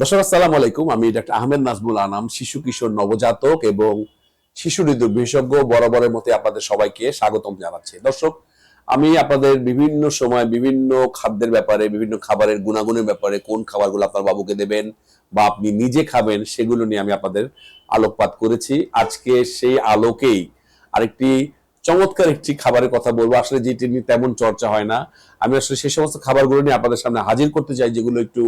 দর্শক, আসসালামু আলাইকুম। আমি ডাক্তার আহমেদ নাজমুল আনাম, শিশু কিশোর নবজাতক এবং শিশু হৃদয় বিশেষজ্ঞ বরাবরের মতে আপনাদের সবাইকে স্বাগতম জানাচ্ছি। দর্শক, আমি আপনাদের বিভিন্ন সময় বিভিন্ন খাদ্যের ব্যাপারে, বিভিন্ন খাবারের গুণাগুণের ব্যাপারে কোন খাবারগুলো আপনার বাবুকে দেবেন বা আপনি নিজে খাবেন সেগুলো নিয়ে আমি আপনাদের আলোকপাত করেছি। আজকে সেই আলোকেই আরেকটি চমৎকার একটি খাবারের কথা বলব। আসলে যেটি নিয়ে তেমন চর্চা হয় না। আমি আসলে সেই সমস্ত খাবারগুলো নিয়ে আপনাদের সামনে হাজির করতে চাই, যেগুলো একটু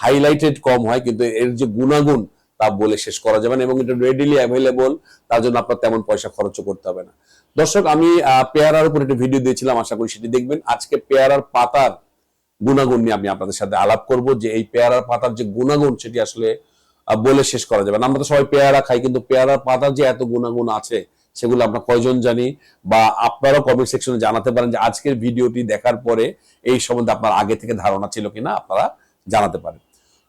হাইলাইটেড কম হয়, কিন্তু এর যে গুণাগুণ তা বলে শেষ করা যাবে না এবং এটা রেডিলি অ্যাভেলেবল তার জন্য আপনার তেমন পয়সা খরচ করতে হবে না। দর্শক, আমি পেয়ারার উপর একটা ভিডিও দিয়েছিলাম, আশা করি সেটি দেখবেন। আজকে পেয়ারার পাতার গুণাগুণ নিয়ে আমি আপনাদের সাথে আলাপ করব, যে এই পেয়ারার পাতার যে গুণাগুণ সেটি আসলে বলে শেষ করা যাবে না। আমরা তো সবাই পেয়ারা খাই, কিন্তু পেয়ারার পাতার যে এত গুণাগুণ আছে সেগুলো আমরা কয়জন জানি বা আপনারাও কমেন্ট সেকশনে জানাতে পারেন যে আজকের ভিডিওটি দেখার পরে এই সম্বন্ধে আপনার আগে থেকে ধারণা ছিল কিনা আপনারা জানাতে পারেন।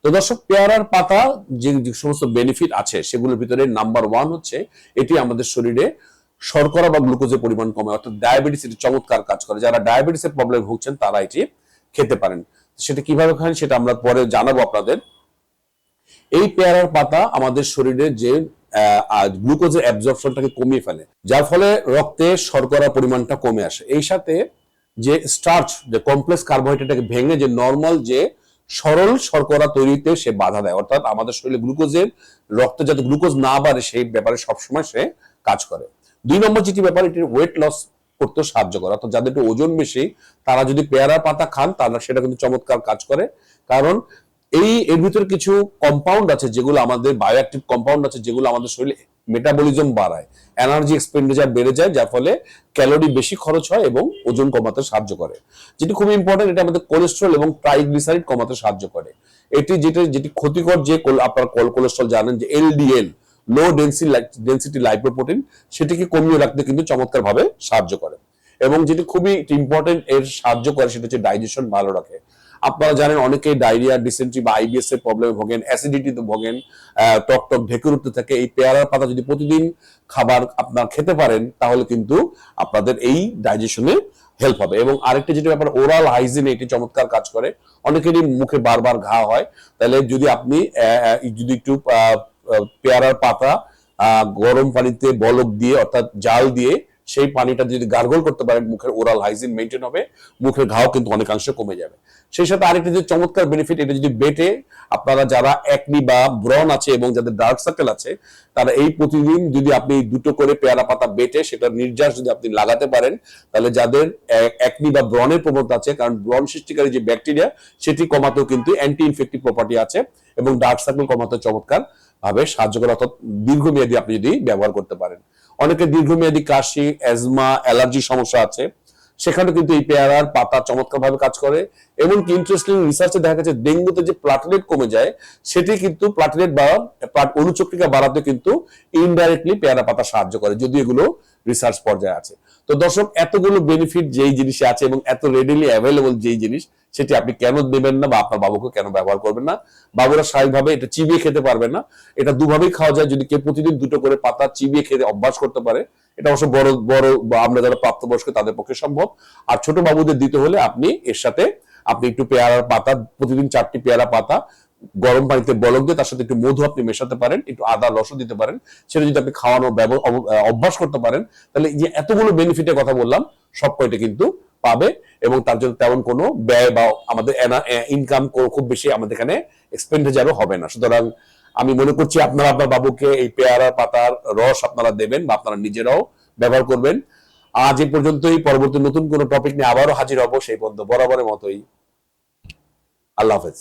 তো দর্শক, পেয়ারার পাতা যে সমস্ত বেনিফিট আছে সেগুলোর ভিতরে নাম্বার ওয়ান হচ্ছে এটি আমাদের শরীরে শর্করা বা গ্লুকোজের পরিমাণ কমে অর্থাৎ ডায়াবেটিস এটি চমৎকার কাজ করে। যারা ডায়াবেটিসের প্রবলেম ভুগছেন তারা এটি খেতে পারেন। সেটা কীভাবে খান সেটা আমরা পরে জানাব আপনাদের। এই পেয়ারার পাতা আমাদের শরীরে যে গ্লুকোজের অ্যাবজর্পশনটাকে কমিয়ে ফেলে। যার ফলে রক্তে শর্করা পরিমাণটা কমে আসে। এই সাথে যে স্টার্চ, যে কমপ্লেক্স কার্বোহাইড্রেটটাকে ভেঙে যে নর্মাল যে সরল শর্করা তৈরিতে সে বাধা দেয়, অর্থাৎ আমাদের শরীরে গ্লুকোজের রক্তে যাতে গ্লুকোজ না বাড়ে, সেই ব্যাপারে সবসময় সে কাজ করে। দুই নম্বর যেটি ব্যাপার এটির ওয়েট লস করতে সাহায্য করে। অর্থাৎ যাদের একটু ওজন বেশি, তারা যদি পেয়ারা পাতা খান, তারা সেটা কিন্তু চমৎকার কাজ করে। কারণ এই, এর ভিতরে কিছু কম্পাউন্ড আছে যেগুলো আমাদের বায়োঅ্যাক্টিভ কম্পাউন্ড আছে যেগুলো আমাদের শরীরে মেটাবলিজম বাড়ায় এনার্জি এক্সপেন্ডিচার বেড়ে যায়, যার ফলে ক্যালোরি বেশি খরচ হয় এবং ওজন কমাতে সাহায্য করে। যেটি খুব ইম্পর্টেন্ট এটা আমাদের কোলেস্ট্রল এবং ট্রাইগ্লিসারিড কমাতে সাহায্য করে। এটি যেটি যেটি ক্ষতিকর যে আপনার কল কোলেস্ট্রল জানেন যে LDL low density density lipoprotein সেটিকে কমিয়ে রাখতে কিন্তু চমৎকার ভাবে সাহায্য করে। এবং যেটি খুবই ইম্পর্টেন্ট এর সাহায্য করে সেটা হচ্ছে ডাইজেশন ভালো রাখে। আপনারা জানেন অনেকেই ডায়রিয়া ডিসেন্ট্রি বা আইবিএস এর প্রবলেমে ভোগেন অ্যাসিডিটিতে ভোগেন টক টক ঢেকুর উঠতে থাকে এই পেয়ারার পাতা যদি প্রতিদিন খাবার আপনার খেতে পারেন, তাহলে কিন্তু আপনাদের এই ডাইজেশনে হেল্প হবে। এবং আরেকটা যেটা ব্যাপার ওরাল হাইজিন এটি চমৎকার কাজ করে। অনেকেরই মুখে বারবার ঘা হয়। তাহলে যদি আপনি যদি একটু পেয়ারার পাতা গরম পানিতে বলক দিয়ে, অর্থাৎ জাল দিয়ে সেই পানিটা যদি গার্গল করতে পারেন, মুখের ওরাল হাইজিন মেনটেন হবে, মুখের ঘাও কিন্তু অনেকাংশে কমে যাবে। সেই সাথে আরেকটা যে চমৎকার বেনিফিট এটা যদি বেটে আপনারা যারা একনি বা ব্রন আছে এবং যাদের ডার্ক সার্কেল আছে, তারা এই প্রতিদিন যদি আপনি দুটো করে পেয়ারা পাতা বেটে সেটা নির্যাস যদি আপনি লাগাতে পারেন, তাহলে যাদের একনি বা ব্রনের প্রবণতা আছে, কারণ ব্রন সৃষ্টিকারী যে ব্যাকটেরিয়া সেটি কমাতেও কিন্তু অ্যান্টি ইনফেক্টিভ প্রপার্টি আছে এবং ডার্ক সার্কেল কমাতে চমৎকার ভাবে সাহায্য করে, অর্থাৎ দীর্ঘমেয়াদী আপনি যদি ব্যবহার করতে পারেন। অনেকে দীর্ঘমেয়াদী কাশি অ্যাজমা অ্যালার্জি সমস্যা আছে। সেখানে কিন্তু এই পেয়ারার পাতা চমৎকার ভাবে কাজ করে। এমনকি ইন্টারেস্টিং রিসার্চে দেখা গেছে ডেঙ্গুতে যে প্লাটিলেট কমে যায়, সেটি কিন্তু প্লাটিলেট বা অনুচক্রিকা বাড়াতে কিন্তু ইনডাইরেক্টলি পেয়ারা পাতা সাহায্য করে যদি এগুলো রিসার্চ পর্যায়ে আছে। তো দর্শক, এতগুলো বেনিফিট যেই জিনিসে আছে এবং এত রেডিলি অ্যাভেলেবল যেই জিনিস, সেটি আপনি কেন দেবেন না বা আপনার বাবুকে কেন ব্যবহার করবেন না? বাবুরা স্বাভাবিকভাবে এটা চিবিয়ে খেতে পারবে না। এটা দুভাবেই খাওয়া যায়। যদি কেউ প্রতিদিন দুটো করে পাতা চিবিয়ে খেতে অভ্যাস করতে পারে এটা অবশ্য বড় বড় আমরা যারা প্রাপ্তবয়স্ক তাদের পক্ষে সম্ভব। আর ছোট বাবুদের দিতে হলে আপনি এর সাথে আপনি একটু পেয়ারার পাতা প্রতিদিন চারটি পেয়ারা পাতা গরম পানিতে বলক দিয়ে তার সাথে একটু মধু আপনি মেশাতে পারেন একটু আদা রসও দিতে পারেন। সেটা যদি আপনি আহ, অভ্যাস করতে পারেন তাহলে যে এতগুলো বেনিফিটের কথা বললাম সব কয়টা কিন্তু পাবে এবং তার জন্য তেমন কোনো ব্যয় বা আমাদের ইনকাম খুব বেশি আমাদের এখানে এক্সপেন্ডিচারও হবে না। সুতরাং আমি মনে করছি আপনারা আপনার বাবুকে এই পেয়ারা, পাতার রস আপনারা দেবেন বা আপনারা নিজেরাও ব্যবহার করবেন। আজ এ পর্যন্তই, পরবর্তী নতুন কোন টপিক নিয়ে আবারও হাজির হব সেই পর্যন্ত। বরাবরের মতোই। আল্লাহ হাফেজ।